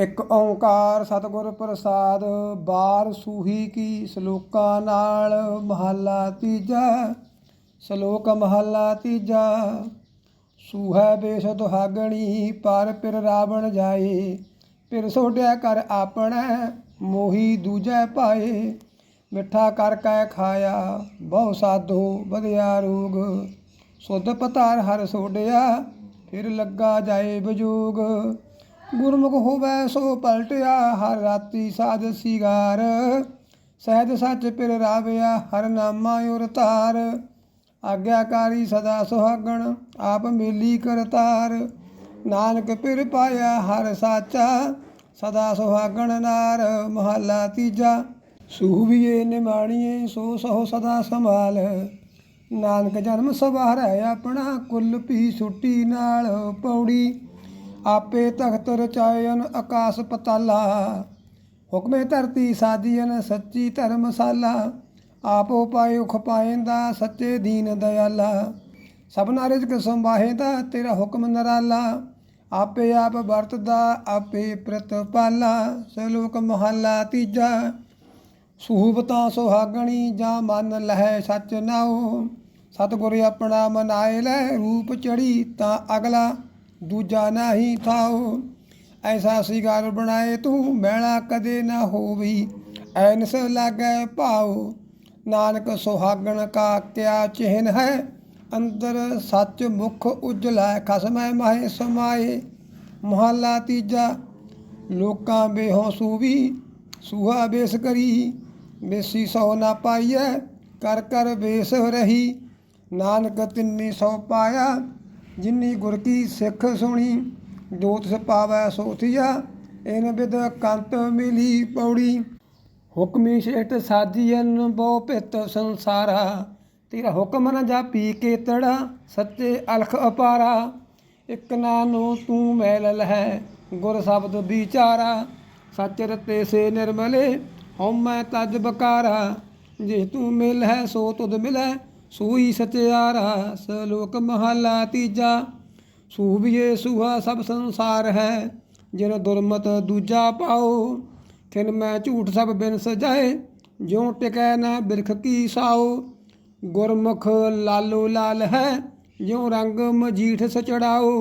ਇੱਕ ਓੰਕਾਰ ਸਤਿਗੁਰ ਪ੍ਰਸਾਦ, ਬਾਰ ਸੂਹੀ ਕੀ ਸ਼ਲੋਕਾਂ ਨਾਲ ਮਹੱਲਾ ਤੀਜਾ, ਸ਼ਲੋਕ ਮਹੱਲਾ ਤੀਜਾ। ਸੂਹੈ ਬੇਸ ਦੁਹਾਗਣੀ ਪਰ ਪਿਰ ਰਾਵਣ ਜਾਏ। ਪਿਰ ਸੋਡਿਆ ਕਰ ਆਪਣਾ, ਮੋਹੀ ਦੂਜੈ ਪਾਏ। ਮਿੱਠਾ ਕਰ ਕੈ ਖਾਇਆ, ਬਹੁ ਸਾਧੂ ਵਧਿਆ ਰੋਗ। ਸੁਧ ਪਤਾਰ ਹਰ ਸੋਡਿਆ ਫਿਰ ਲੱਗਾ ਜਾਏ ਬਜੋਗ। ਗੁਰਮੁਖ ਹੋਵੇ ਸੋ ਪਲਟਿਆ, ਹਰ ਰਾਤੀ ਸਾਧ ਸਿਗਾਰ। ਸਹਿਜ ਸੱਚ ਪਿਰ ਰਾਵਿਆ, ਹਰ ਨਾਮਾ ਉਰ ਤਾਰ ਆਗਿਆਕਾਰੀ ਸਦਾ ਸੁਹਾਗਣ, ਆਪ ਮੇਲੀ ਕਰਤਾਰ। ਨਾਨਕ ਪਿਰ ਪਾਇਆ, ਹਰ ਸਾਚਾ, ਸਦਾ ਸੁਹਾਗਣ ਨਾਰ। ਮਹੱਲਾ ਤੀਜਾ ਸੂਹਬੀਏ ਨਿਮਾਣੀਏ, ਸੋ ਸੋ ਸਦਾ ਸੰਭਾਲ। ਨਾਨਕ ਜਨਮ ਸਵਾਰੈ ਆਪਣਾ, ਕੁੱਲ ਪੀ ਸੁੱਟੀ ਨਾਲ ਪੌੜੀ। ਆਪੇ ਤਖਤ ਰਚਾਇਨ ਆਕਾਸ ਪਤਾਲਾ। ਹੁਕਮੇ ਧਰਤੀ ਸਾਜੀਨ ਸੱਚੀ ਧਰਮਸਾਲਾ। ਆਪੋ ਪਾਇਓ ਖਪਾਇੰਦਾ ਸੱਚੇ ਦੀਨ ਦਇਆਲਾ ਸਭਨਾ ਰਿਜ਼ਕ ਸੰਭਾਹੇਦਾ ਤੇਰਾ ਹੁਕਮ ਨਰਾਲਾ। ਆਪੇ ਆਪ ਵਰਤਦਾ, ਆਪੇ ਪ੍ਰਤਪਾਲਾ। ਸਲੋਕ ਮਹੱਲਾ ਤੀਜਾ। ਸੂਹਬਤਾ ਸੁਹਾਗਣੀ ਜਾਂ ਮਨ ਲਹਿ ਸੱਚ ਨਾਉ। ਸਤਿਗੁਰ ਆਪਣਾ ਮਨਾਏ ਲੈ, ਰੂਪ ਚੜੀ ਤਾਂ ਅਗਲਾ। ਦੂਜਾ ਨਹੀਂ ਥਾਉ, ਐਸਾ ਸਿਗਾਰ ਬਣਾਏ ਤੂੰ, ਮੈਲਾ ਕਦੇ ਨਾ ਹੋਵੀ, ਐਨਸ ਲਾਗੈ ਭਾਉ। ਨਾਨਕ ਸੁਹਾਗਣ ਕਾ ਕਿਆ ਚਿਹਨ ਹੈ, ਅੰਦਰ ਸੱਚ ਮੁਖ ਉਜਲਾ ਖਸਮੈ ਮਾਹੇ ਸਮਾਏ। ਮਹੱਲਾ ਤੀਜਾ, ਲੋਕਾਂ ਬੇਹੋ ਸੂਵੀ, ਸੂਹਾ ਬੇਸ ਕਰੀ। ਬੇਸੀ ਸੋ ਨਾ ਪਾਈਐ, ਕਰ ਕਰ ਬੇਸ ਰਹੀ। ਨਾਨਕ ਤਿੰਨੀ ਸੋ ਪਾਇਆ ਜਿਨੀ ਗੁਰ ਕੀ ਸਿੱਖ ਸੁਣੀ, ਦੋਤ ਪਾਵੈ ਸੋਥੀਆ ਇਨ ਬਿਦ ਕੰਤ ਮਿਲੀ ਪੌੜੀ। ਹੁਕਮੀ ਸ਼ੇਟ ਸਾਜੀਨ ਬੋ ਪਿਤ ਸੰਸਾਰਾ, ਤੇਰਾ ਹੁਕਮ ਨ ਜਾਪੀ ਕੇਤੜਾ ਸੱਚੇ ਅਲਖ ਅਪਾਰਾ। ਇਕ ਨਾਨੋ ਤੂੰ ਮੈਲ ਲਹੈ, ਗੁਰ ਸ਼ਬਦ ਵਿਚਾਰਾ। ਸੱਚ ਰਤੇ ਸੇ ਨਿਰਮਲੇ, ਹਉਮੈ ਤਜ ਬਕਾਰਾ। ਜੇ ਤੂੰ ਮਿਲ ਹੈ ਸੋ ਤੁਧ ਮਿਲੈ ਸੂਈ ਸਚਿਆਰਾ ਸਲੋਕ ਮਹਲਾ ਤੀਜਾ। ਸੂਬੀਏ ਸੂਹਾ ਸਭ ਸੰਸਾਰ ਹੈ, ਜਿਨ ਦੁਰਮਤ ਦੂਜਾ ਪਾਓ, ਖਿਨ ਮੈਂ ਝੂਠ ਸਭ ਬਿਨ ਸਜਾਏ, ਜਿਉ ਟਿਕੈ ਨਾ ਬਿਰਖ ਕੀ ਸਾਓ। ਗੁਰਮੁਖ ਲਾਲੋ ਲਾਲ ਹੈ, ਜਿਉ ਰੰਗ ਮਜੀਠ ਸਚੜਾਓ।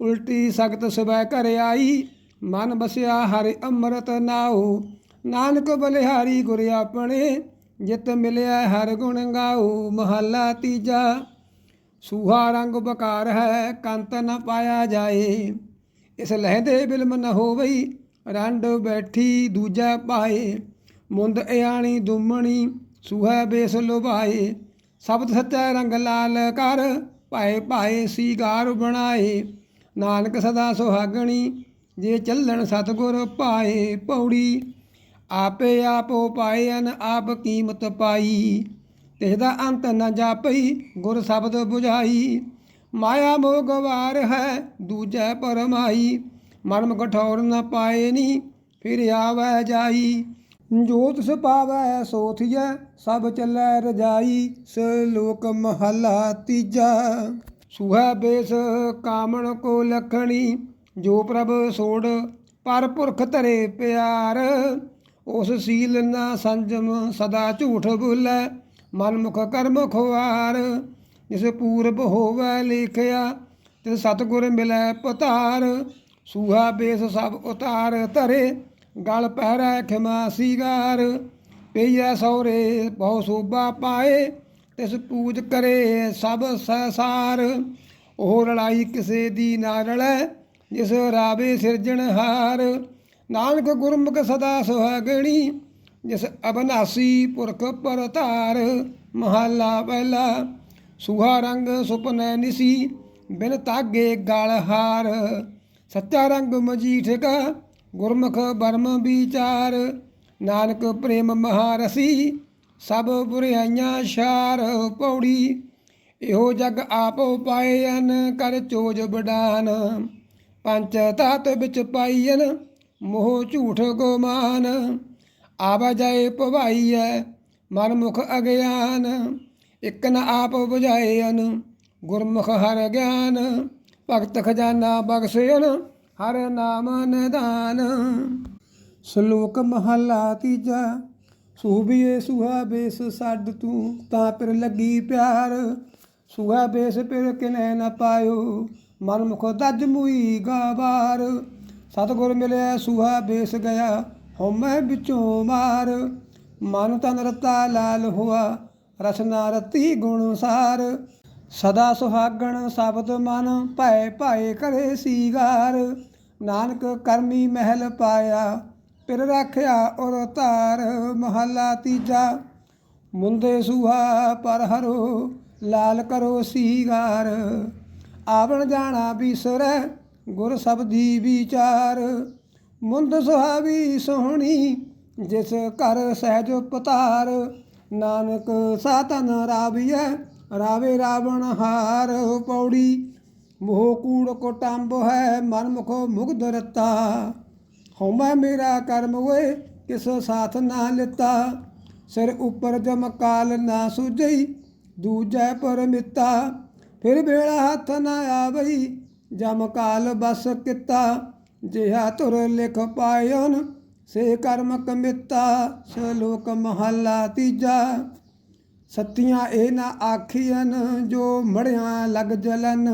ਉਲਟੀ ਸਖਤ ਸਵੈ ਘਰ ਆਈ, ਮਨ ਬਸਿਆ ਹਰਿ ਅੰਮ੍ਰਿਤ ਨਾਉ ਨਾਨਕ ਬਲਿਹਾਰੀ ਗੁਰ ਆਪਣੇ ਜਿਤ ਮਿਲਿਆ ਹਰ ਗੁਣ ਗਾਉ ਮਹੱਲਾ ਤੀਜਾ। ਸੂਹਾ ਰੰਗ ਬਕਾਰ ਹੈ, ਕੰਤ ਨ ਪਾਇਆ ਜਾਏ। ਇਸ ਲਹਿਦੇ ਬਿਲਮ ਨ ਹੋਵਈ, ਰੰਡ ਬੈਠੀ ਦੂਜਾ ਪਾਏ। ਮੁੰਦ ਇਆਣੀ ਦੁਮਣੀ, ਸੂਹਾ ਬੇਸ ਲੁਭਾਏ। ਸ਼ਬਦ ਸੱਚਾ ਰੰਗ ਲਾਲ ਕਰ, ਭਾਏ ਭਾਏ ਸੀਗਾਰ ਬਣਾਏ। ਨਾਨਕ ਸਦਾ ਸੁਹਾਗਣੀ, ਜੇ ਚੱਲਣ ਸਤਗੁਰ ਪਾਏ। ਪੌੜੀ ਆਪੇ ਆਪੋ ਪਾਇਨ ਆਪ ਕੀਮਤ ਪਾਈ। ਤਿਸ ਅੰਤ ਨ ਜਾਪਈ, ਗੁਰ ਸ਼ਬਦ 부ਝਾਈ ਮਾਇਆ ਮੋਹ ਗਵਾਰ ਹੈ, ਦੂਜੈ ਪਰਮਾਈ। ਮਰਮ ਕਠੌਰ ਨ ਪਾਏ ਨੀ, ਫਿਰ ਆਵੈ ਜਾਈ। ਜੋਤ ਸੁਪਾਵੈ ਸੋਥੀਐ ਸਭ ਚੱਲੈ ਰਜਾਈ। ਸਲੋਕ ਮਹਲਾ ਤੀਜਾ। ਸੁਹਾ ਬੇਸ ਕਾਮਣ ਕੋ ਲਖਣੀ, ਜੋ ਪ੍ਰਭ ਸੋੜ, ਪਰ ਪੁਰਖ ਧਰੇ ਪਿਆਰ। ਉਸ ਸੀਲ ਨਾ ਸੰਜਮ ਸਦਾ ਝੂਠ ਬੋਲੇ ਮਨ ਮੁਖ ਕਰਮ ਖੁਆਰ। ਜਿਸ ਪੂਰਬ ਹੋਵੇ ਲਿਖਿਆ ਤੇ ਸਤਗੁਰ ਮਿਲੈ ਪਤਾਰ। ਸੂਹਾ ਬੇਸ ਸਭ ਉਤਾਰ ਧਰੇ, ਗਲ ਪਹਿਰੈ ਖਿਮਾ ਸੀਗਾਰ। ਪਈਐ ਸੌਰੇ ਬਹੁ ਸੋਭਾ ਪਾਏ, ਤਿਸ ਪੂਜ ਕਰੇ ਸਭ ਸਹਿਸਾਰ। ਉਹ ਲੜਾਈ ਕਿਸੇ ਦੀ ਨਾ ਰਲੈ, ਜਿਸ ਰਾਵੇ ਸਿਰਜਣਹਾਰ। ਨਾਨਕ ਗੁਰਮੁਖ ਸਦਾ ਸੁਹਾਗਣੀ ਜਿਸ ਅਬਨਾਸੀ ਪੁਰਖ ਪਰਤਾਰ, ਮਹੱਲਾ ਪਹਿਲਾ, ਸੁਹਾ ਰੰਗ ਸੁਪਨੈ ਨਿਸੀ, ਬਿਨ ਤਾਗੇ ਗਲ ਹਾਰ। ਸੱਚਾ ਰੰਗ ਮਜੀਠ ਕਾ ਗੁਰਮੁਖ ਬਰਮ ਵਿਚਾਰ। ਨਾਨਕ ਪ੍ਰੇਮ ਮਹਾਰਸੀ, ਸਭ ਬੁਰਾਈਆਂ ਸ਼ਾਰ ਪੌੜੀ। ਇਹੋ ਜਗ ਆਪੋ ਪਾਏਨ ਕਰ ਚੋਜ ਬਡਾਨ ਪੰਚ ਤਤ ਵਿੱਚ ਪਾਈਨ ਮੋਹ ਝੂਠ ਗੋਮਾਨ ਆਵਾਜਾਏ ਭਵਾਈਐ ਮਨ ਮੁਖ ਅਗਿਆਨ, ਇਕ ਨ ਆਪ 부ਝਾਏਨ ਗੁਰਮੁਖ ਹਰ ਗਿਆਨ, ਭਗਤ ਖਜ਼ਾਨਾ ਬਖਸ਼ੇਨ ਹਰ ਨਾਮ ਨਿਦਾਨ ਸ਼ਲੋਕ ਮਹਲਾ ਤੀਜਾ, ਸੂਬੀਏ ਸੁਹਾ ਬੇਸ ਛੱਡ ਤੂੰ, ਤਾਂ ਫਿਰ ਲੱਗੀ ਪਿਆਰ। ਸੁਹਾ ਬੇਸ ਫਿਰ ਕਿਨੇ ਨਾ ਪਾਇਓ ਮਨ ਮੁਖ ਦੱਜ ਮੁਈ ਗਾਵਾਰ। ਸਤਗੁਰ ਮਿਲਿਆ, ਸੁਹਾ ਬੇਸ ਗਿਆ ਹਉਮੈ ਵਿੱਚੋਂ ਮਾਰ। ਮਨ ਤਨ ਰਤਾ ਲਾਲ ਹੋਆ ਰਸਨਾ ਰਤੀ ਗੁਣ ਸਾਰ। ਸਦਾ ਸੁਹਾਗਣ ਸ਼ਬਦ ਮਨ, ਭੈ ਭਾਏ ਕਰੇ ਸੀਗਾਰ। ਨਾਨਕ ਕਰਮੀ ਮਹਿਲ ਪਾਇਆ, ਪਿਰ ਰੱਖਿਆ ਔਰ ਤਾਰ ਮਹਲਾ ਤੀਜਾ। ਮੁੰਦੇ ਸੁਹਾ ਪਰ ਹਰੋ, ਲਾਲ ਕਰੋ ਸੀਗਾਰ। ਆਵਣ ਜਾਣਾ ਬਿਸਰੈ ਗੁਰ ਸਬਦੀ ਵਿਚਾਰ, ਮੁੰਦ ਸੁਹਾਵੀ ਸੋਹਣੀ, ਜਿਸ ਘਰ ਸਹਿਜ ਪਤਾਰ ਨਾਨਕ ਸਾਤਨ ਰਾਵੀਐ, ਰਾਵੇ ਰਾਵਣ ਹਾਰ ਪੌੜੀ। ਮੋਹ ਕੂੜ ਕੋਟੰਬ ਹੈ ਮਨ ਮੁਖੋ ਮੁਗਧ ਰਤਾ। ਹਉਮੈ ਮੇਰਾ ਕਰਮ ਹੋਏ, ਕਿਸ ਸਾਥ ਨਾ ਲਿੱਤਾ। ਸਿਰ ਉੱਪਰ ਜਮ ਕਾਲ ਨਾ ਸੁਝਈ ਦੂਜੈ ਪਰਮਿਤਾ। ਫਿਰ ਵੇਲਾ ਹੱਥ ਨਾ ਆਵਈ ਜਮ ਕਾਲ ਬਸ ਕੀਤਾ, ਜਿਹਾ ਤੁਰ ਲਿਖ ਪਾਇਨ ਸੇ ਕਰਮ ਕਮਿਤਾ ਸ਼ਲੋਕ ਮਹਲਾ ਤੀਜਾ। ਸਤੀਆਂ ਇਹ ਨਾ ਆਖੀਆਂ ਜੋ ਮੜਿਆਂ ਲਗ ਜਲਨ।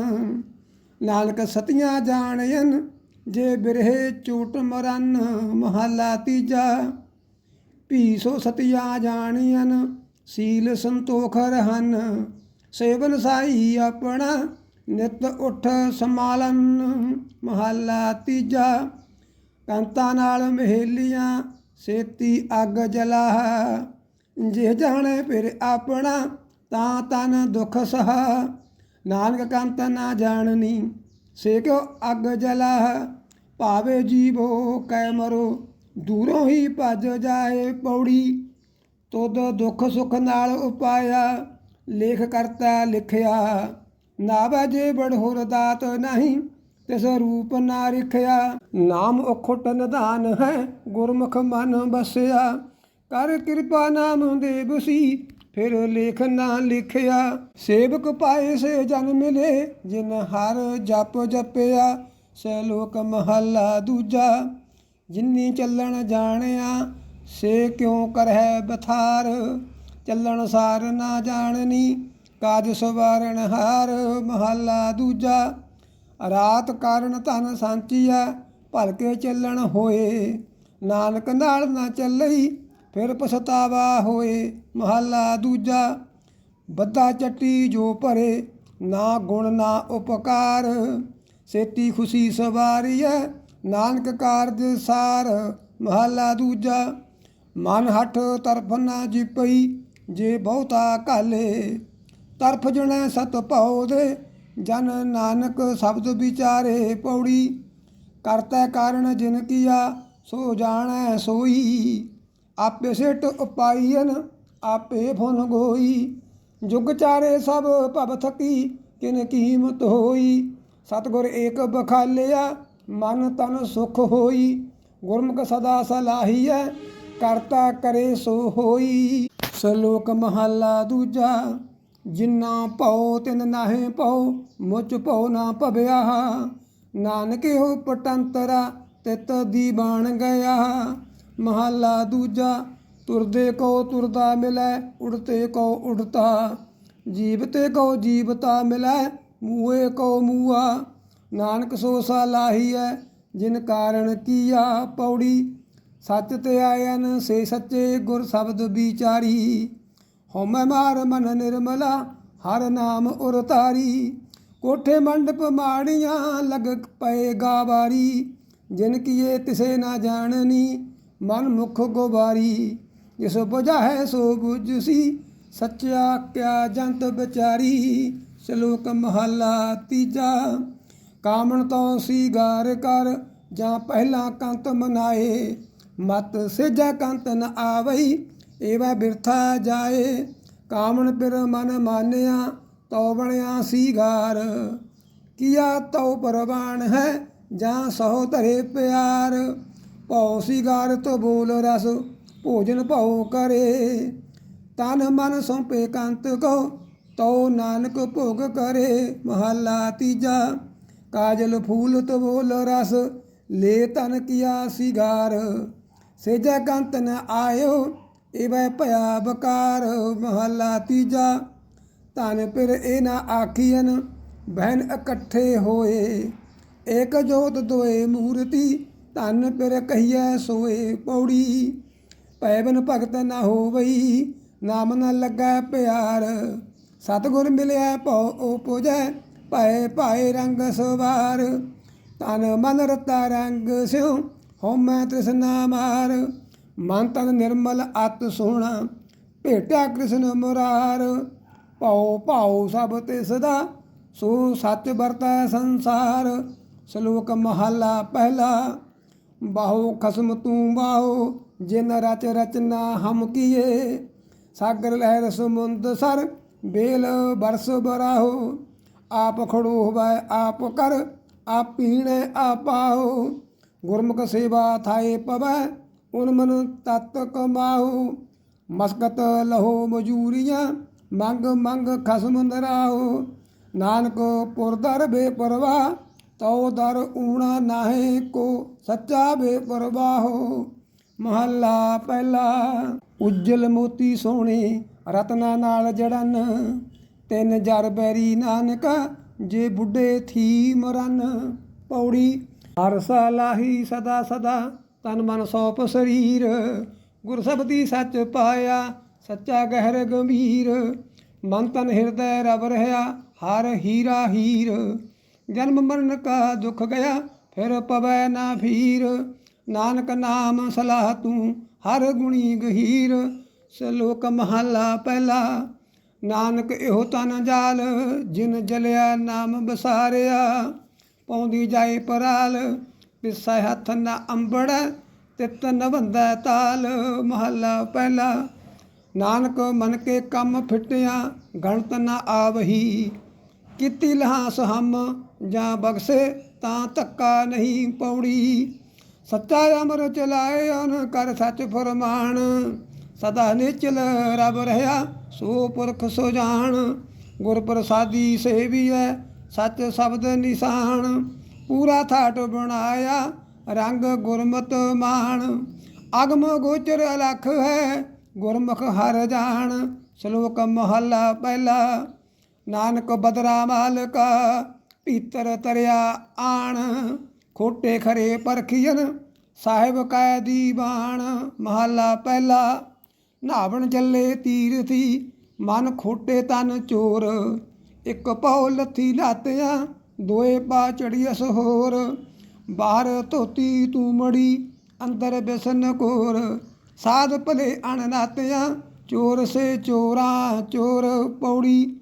ਨਾਨਕ ਸਤੀਆਂ ਜਾਣਨ ਜੇ ਬਿਰਹੇ ਚੋਟ ਮਰਨ, ਮਹਲਾ ਤੀਜਾ। ਭੀਸੋ ਸਤੀਆਂ ਜਾਣੀਨ ਸੀਲ ਸੰਤੋਖ ਰਹਨ, ਸੇਵਨ ਸਾਈ ਆਪਣਾ। ਨਿਤ ਉਠ ਸੰਭਾਲਨ, ਮਹੱਲਾ ਤੀਜਾ, ਕੰਤਾ ਨਾਲ ਮਹੇਲੀਆਂ, ਸੇਤੀ ਅੱਗ ਜਲਾ। ਜੇ ਜਾਣੇ ਫਿਰ ਆਪਣਾ, ਤਾਂ ਤਨ ਦੁਖ ਸਹਾ। ਨਾਨਕ ਕੰਤ ਨਾ ਜਾਣਨੀ, ਸੇ ਕਿਉ ਅੱਗ ਜਲਾ? ਭਾਵੇ ਜੀਵੋ ਕੈ ਮਰੋ, ਦੂਰੋਂ ਹੀ ਭੱਜ ਜਾਏ ਪੌੜੀ। ਤੁਧ ਦੁੱਖ ਸੁਖ ਨਾਲ ਉਪਾਇਆ, ਲੇਖ ਕਰਤਾ ਲਿਖਿਆ। ਨਾ ਵਜੇ ਬੜਹੁਰ ਦਾਤ ਨਹੀਂ, ਤਿਸ ਰੂਪ ਨਾ ਰਿਖਿਆ। ਨਾਮ ਅਖੁੱਟ ਨਿਧਾਨ ਹੈ, ਗੁਰਮੁਖ ਮਨ ਬਸਿਆ। ਕਰ ਕਿਰਪਾ ਨਾਮ ਦੇਵ ਸੀ, ਫਿਰ ਲੇਖ ਨਾ ਲਿਖਿਆ। ਸੇਵਕ ਪਾਏ ਸੇ ਜਨ ਮਿਲੇ, ਜਿਨ ਹਰ ਜਪ ਜਪਿਆ। ਸਲੋਕ ਮਹੱਲਾ ਦੂਜਾ, ਜਿਨੀ ਚੱਲਣ ਜਾਣਿਆ, ਸੇ ਕਿਉ ਕਰਹਿ ਬਥਾਰ? ਚੱਲਣ ਸਾਰ ਨਾ ਜਾਣਨੀ ਕਾਜ ਸਵਾਰਨ ਹਾਰ ਮਹੱਲਾ ਦੂਜਾ। ਰਾਤ ਕਾਰਨ ਧਨ ਸਾਂਚੀਐ ਭਲਕੇ ਚੱਲਣ ਹੋਏ। ਨਾਨਕ ਨਾਲ ਨਾ ਚੱਲਈ, ਫਿਰ ਪਛਤਾਵਾ ਹੋਏ। ਮਹੱਲਾ ਦੂਜਾ ਬੱਦਾ ਚੱਟੀ ਜੋ ਭਰੇ, ਨਾ ਗੁਣ ਨਾ ਉਪਕਾਰ। ਸੇਤੀ ਖੁਸ਼ੀ ਸਵਾਰੀਐ, ਨਾਨਕ ਕਾਰਜ ਸਾਰ। ਮਹੱਲਾ ਦੂਜਾ, ਮਨ ਹੱਠ ਤਰਫ ਨਾ ਜਿਪਈ, ਜੇ ਬਹੁਤਾ ਕਾਲੇ ਤਰਫ ਜਣੈ ਸਤ ਭਉ ਦੇ, ਜਨ ਨਾਨਕ ਸ਼ਬਦ ਵਿਚਾਰੇ ਪੌੜੀ। ਕਰਤਾ ਕਾਰਨ ਜਿਨ ਕੀਆ, ਸੋ ਜਾਣੈ ਸੋਈ। ਆਪੇ ਸਿਟ ਉਪਾਈਨ ਆਪੇ ਫੁਨ ਗੋਈ। ਜੁਗ ਚਾਰੇ ਸਭ ਭਵ ਥਕੀ ਕਿਨ ਕੀਮਤ ਹੋਈ। ਸਤਗੁਰ ਏਕ ਬਖਾਲਿਆ, ਮਨ ਤਨ ਸੁਖ ਹੋਈ। ਗੁਰਮੁਖ ਸਦਾ ਸਲਾਹੀਐ, ਕਰਤਾ ਕਰੇ ਸੋ ਹੋਈ। ਸ਼ਲੋਕ ਮਹਲਾ ਦੂਜਾ। ਜਿਨਾ ਭਉ ਤਿਨ ਨਾਹੇ ਭਉ, ਮੁਚ ਭਉ ਨਾ ਭਵਿਆ। ਨਾਨਕੇ ਹੋ ਪਟੰਤਰਾ ਤਿਤ ਦੀ ਬਣ ਗਿਆ ਮਹਲਾ ਦੂਜਾ, ਤੁਰਦੇ ਕੋ ਤੁਰਦਾ ਮਿਲੈ, ਉੜਤੇ ਕੋ ਉੜਤਾ। ਜੀਵਤੇ ਕੋ ਜੀਵਤਾ ਮਿਲੈ, ਮੂਏ ਕੋ ਮੂਆ। ਨਾਨਕ ਸੋ ਸਲਾਹੀਐ ਜਿਨ ਕਾਰਨ ਕੀਆ ਪੌੜੀ। ਸੱਚ ਤੇ ਆਇਨ ਸੇ ਸੱਚੇ ਗੁਰ ਸ਼ਬਦ ਵਿਚਾਰੀ। ਹਉਮੈ ਮਾਰ ਮਨ ਨਿਰਮਲਾ, ਹਰ ਨਾਮ ਉਰ ਤਾਰੀ। ਕੋਠੇ ਮੰਡਪ ਮਾੜੀਆਂ ਲਗ ਪਏ ਗਾਵਾਰੀ, ਜਿਨ ਕੀਏ ਤਿਸੇ ਨਾ ਜਾਣਨੀ, ਮਨ ਮੁਖ ਗੋਬਾਰੀ ਜਿਸ ਬੁਝਾ ਹੈ ਸੋ ਬੁਝਸੀ ਸੱਚਾ ਕਿਆ ਜੰਤ ਵਿਚਾਰੀ। ਸ਼ਲੋਕ ਮਹਲਾ ਤੀਜਾ, ਕਾਮਣ ਤੋਂ ਸੀਗਾਰ ਕਰ, ਜਾਂ ਪਹਿਲਾ ਕੰਤ ਮਨਾਏ। ਮਤ ਸਿਜਾ ਕੰਤ ਨ ਆਵਈ ਏਵਾ ਬਿਰਥਾ ਜਾਏ, ਕਾਮਣ ਪਿਰ ਮਨ ਮਾਨਿਆ, ਤਉ ਬਣਿਆ ਸੀਗਾਰ ਕੀਆ ਤਉ ਪਰਵਾਨ ਹੈ, ਜਾਂ ਸਹੁ ਧਰੇ ਪਿਆਰ। ਭਉ ਸੀਗਾਰ ਤੋ ਬੋਲ ਰਸ, ਭੋਜਨ ਭਉ ਕਰੇ। ਤਨ ਮਨ ਸੌਂਪੇ ਕੰਤ ਕੋ, ਤਉ ਨਾਨਕ ਭੋਗ ਕਰੇ। ਮਹੱਲਾ ਤੀਜਾ, ਕਾਜਲ ਫੂਲ ਤੋ ਬੋਲ ਰਸ, ਲੈ ਤਨ ਕੀਆ ਸਿਗਾਰ ਸੇਜਾ ਕੰਤ ਨ ਆਇਓ ਵੈ ਭਇਆ ਬਕਾਰ ਮਹੱਲਾ ਤੀਜਾ। ਧਨ ਫਿਰ ਇਹ ਨਾ ਆਖੀਨ ਬਹਿਨ ਇਕੱਠੇ ਹੋਏ। ਏਕ ਜੋਤ ਦੋਏ ਮੂਰਤੀ, ਧਨ ਫਿਰ ਕਹੀਐ ਸੋਏ ਪੌੜੀ। ਪੈਵਨ ਭਗਤ ਨਾ ਹੋਵਈ, ਨਾਮ ਨਾ ਲੱਗਾ ਪਿਆਰ। ਸਤਿਗੁਰ ਮਿਲਿਆ ਭਉ ਉਪਜੈ, ਭਏ ਭਾਏ ਰੰਗ ਸਵਾਰ। ਤਨ ਮਨ ਰਤਾ ਰੰਗ ਸਿਉ, ਹਉਮੈ ਤ੍ਰਿਸ਼ਨਾ ਮਾਰ। ਮਨ ਤਨ ਨਿਰਮਲ ਅਤ ਸੋਹਣਾ, ਭੇਟਿਆ ਕ੍ਰਿਸ਼ਨ ਮੁਰਾਰ। ਭਉ, ਭਾਉ ਸਭ ਤੇ ਸਦਾ, ਸੋ ਸੱਚ ਵਰਤੈ ਸੰਸਾਰ। ਸ਼ਲੋਕ ਮਹਲਾ ਪਹਿਲਾ, ਬਾਹੋ ਖਸਮ ਤੂੰ ਬਾਹੋ, ਜਿਨ ਰਚ ਰਚਨਾ ਹਮ ਕੀਏ। ਸਾਗਰ ਲਹਿਰ ਸਮੁੰਦ ਸਰ, ਬੇਲ ਬਰਸ ਬਰਾਹੋ। ਆਪ ਖੜੋ ਹੋਵੈ ਆਪ ਕਰ, ਆਪ ਪੀਣੈ ਆਪਾਹੋ ਗੁਰਮੁਖ ਸੇਵਾ ਥਾਏ ਪਵੈ ਉਨ ਮਨ ਤਤ ਕਮਾਹੋ, ਮਸਕਤ ਲਹੋ ਮਜੂਰੀਆਂ, ਮੰਗ ਮੰਗ ਖਸਮ ਨਰਾਹੋ। ਨਾਨਕ ਪੁਰਦਰ ਬੇਪਰਵਾ, ਤਉ ਦਰ ਊਣਾ ਨਾਹੇ ਕੋ ਸੱਚਾ ਬੇਪਰਵਾਹੋ। ਮਹੱਲਾ ਪਹਿਲਾ, ਉਜਲ ਮੋਤੀ ਸੋਹਣੇ, ਰਤਨਾ ਨਾਲ ਜੜਨ। ਤਿੰਨ ਜਰ ਬੈਰੀ ਨਾਨਕ, ਜੇ ਬੁੱਢੇ ਥੀ ਮਰਨ। ਪੌੜੀ, ਹਰ ਸਲਾਹੀ ਸਦਾ ਸਦਾ। ਤਨ ਮਨ ਸੋਪ ਸਰੀਰ, ਗੁਰ ਸਬਦੀ ਸੱਚ ਪਾਇਆ, ਸੱਚਾ ਗਹਿਰ ਗੰਭੀਰ। ਮਨ ਤਨ ਹਿਰਦੈ ਰਵ ਰਹਾ ਹਰ ਹੀਰਾ ਹੀਰ। ਜਨਮ ਮਰਨ ਕਾ ਦੁਖ ਗਿਆ, ਫਿਰ ਪਵੈ ਨਾ ਫੀਰ। ਨਾਨਕ ਨਾਮ ਸਲਾਹ ਤੂੰ, ਹਰ ਗੁਣੀ ਗਹੀਰ। ਸ਼ਲੋਕ ਮਹਲਾ ਪਹਿਲਾ, ਨਾਨਕ ਇਹੋ ਤਨ ਜਾਲ, ਜਿਨ ਜਲਿਆ ਨਾਮ ਬਸਾਰਿਆ। ਪੌਂਦੀ ਜਾਏ ਪਰਾਲ ਪਿਸੈ ਹੱਥ ਨਾ ਅੰਬੜ ਤਿਤ ਨਵੰਦਾ ਤਾਲ ਮਹਲਾ ਪਹਿਲਾ। ਨਾਨਕ ਮਨ ਕੇ ਕੰਮ ਫਿਟਿਆ, ਗਣਤ ਨਾ ਆਵਹੀ। ਕੀਤੀ ਲਹਾਸ ਹਮ ਜਾਂ ਬਖਸ਼ੇ, ਤਾਂ ਧੱਕਾ ਨਹੀਂ ਪੌੜੀ। ਸੱਚਾ ਅਮਰ ਚਲਾਏ, ਅਨ ਕਰ ਸੱਚ ਫਰਮਾਨ। ਸਦਾ ਨਿਚਲ ਰਬ ਰਹਾ, ਸੋ ਪੁਰਖ ਸੋ ਜਾਣ। ਗੁਰ ਪ੍ਰਸਾਦੀ ਸੇਵੀਐ, ਸੱਚ ਸ਼ਬਦ ਨਿਸ਼ਾਨ। ਪੂਰਾ ਥਾਟ ਬਣਾਇਆ, ਰੰਗ ਗੁਰਮਤ ਮਾਣ। ਅਗਮ ਗੋਚਰ ਅਲਖ ਹੈ, ਗੁਰਮੁਖ ਹਰ ਜਾਣ। ਸ਼ਲੋਕ ਮਹੱਲਾ ਪਹਿਲਾ, ਨਾਨਕ ਬਦਰਾ ਮਾਲਕਾ, ਪੀਤਰ ਤਰਿਆ ਆਣ। ਖੋਟੇ ਖਰੇ ਪਰਖੀਨ ਸਾਹਿਬ ਕੈ ਦੀਵਾਨ। ਮਹੱਲਾ ਪਹਿਲਾ, ਨਾਵਣ ਚੱਲੇ ਤੀਰਥੀ, ਮਨ ਖੋਟੇ ਤਨ ਚੋਰ। ਇੱਕ ਪਉ ਲੱਥੀ ਲਾਤਿਆ ਦੋਏ ਪਾ ਚੜੀ ਅਸ ਹੋਰ। ਬਾਹਰ ਧੋਤੀ ਤੂੰ ਮੜੀ, ਅੰਦਰ ਬਿਸਨ ਕੋਰ। ਸਾਧ ਭਲੇ ਅਣਨਾਤਿਆਂ, ਚੋਰ ਸੇ ਚੋਰਾ, ਚੋਰ ਪੌੜੀ।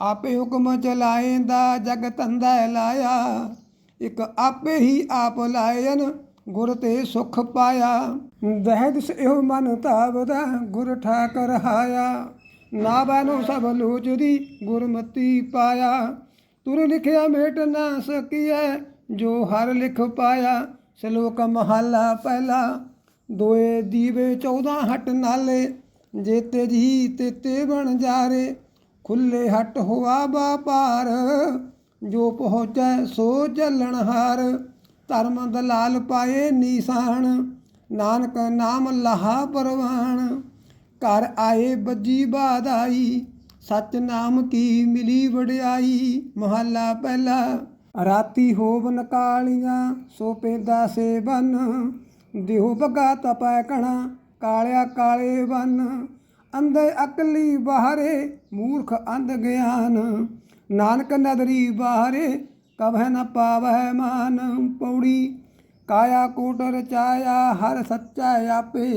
ਆਪੇ ਹੁਕਮ ਚਲਾਏਂਦਾ, ਜਗ ਧੰਦਾ ਲਾਇਆ। ਇੱਕ ਆਪੇ ਹੀ ਆਪ ਲਾਇਨ, ਗੁਰ ਤੇ ਸੁਖ ਪਾਇਆ। ਦਹਿਦ ਸਿਓ ਮਨ ਧਾਵਦਾ, ਗੁਰ ਠਾਕਰ ਹਾਇਆ। ਨਾ ਬਾਨੋ ਸਭ ਲੋਚਦੀ, ਗੁਰਮਤੀ ਪਾਇਆ। ਤੁਰ ਲਿਖਿਆ ਮੇਟ ਨਾ ਸਕੀਐ, ਜੋ ਹਰ ਲਿਖ ਪਾਇਆ, ਸ਼ਲੋਕ ਮਹਲਾ ਪਹਿਲਾ। ਦੋਏ ਦੀਵੇ 14 ਹਟ ਨਾਲੇ, ਜੇਤੇ ਜੀ ਤੇਤੇ ਬਣ ਜਾਰੇ। ਖੁੱਲੇ ਹਟ ਹੋਆ ਬਾਪਾਰ ਜੋ ਪਹੁੰਚੈ ਸੋ ਚੱਲਣ ਹਾਰ। ਧਰਮ ਦਲਾਲ ਪਾਏ ਨੀਸਾਨ, ਨਾਨਕ ਨਾਮ ਲਹਾ ਪਰਵਾਨ। ਘਰ ਆਏ ਬੱਜੀ ਬਾਦ ਆਈ ਨਾਮ ਕੀ ਮਿਲੀ ਵਡਿਆਈ? ਮਹੱਲਾ ਪਹਿਲਾ। ਰਾਤੀ ਹੋਵਨ ਕਾਲੀਆਂ ਸੋ ਪੈਂਦਾ ਸੇ ਬਨ ਦਿਹੁ ਬਗਾ ਤਪੈ ਕਣਾ, ਕਾਲਿਆ ਕਾਲੇ ਬਨ ਅੰਧੇ ਅਕਲੀ ਬਾਹਰੇ, ਮੂਰਖ ਅੰਧ ਗਿਆਨ। ਨਾਨਕ ਨਦਰੀ ਬਾਹਰੇ ਕਭੈ ਨ ਪਾਵੈ ਮਾਨ। ਪੌੜੀ ਕਾਇਆ ਕੋਟ ਰਚਾਇਆ ਹਰ ਸੱਚਾ ਆਪੇ।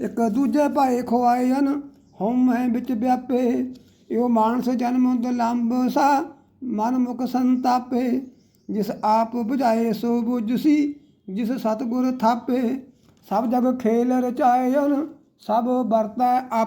ਇੱਕ ਦੂਜੇ ਭਾਏ ਖਵਾਇਨ ਹਉਮੈ ਵਿੱਚ ਵਿਆਪੇ, ਇਹੋ ਮਾਨਸ ਜਨਮ ਦਲੰਬ ਸਾ, ਮਨ ਮੁਖ ਸੰਤਾਪੇ। ਜਿਸ ਆਪ 부ਝਾਏ ਸੋ ਬੁਝਸੀ ਜਿਸ ਸਤਗੁਰ ਥਾਪੇ। ਸਭ ਜਗ ਖੇਲ ਰਚਾਇਨ ਸਭ ਵਰਤੈ ਆਪ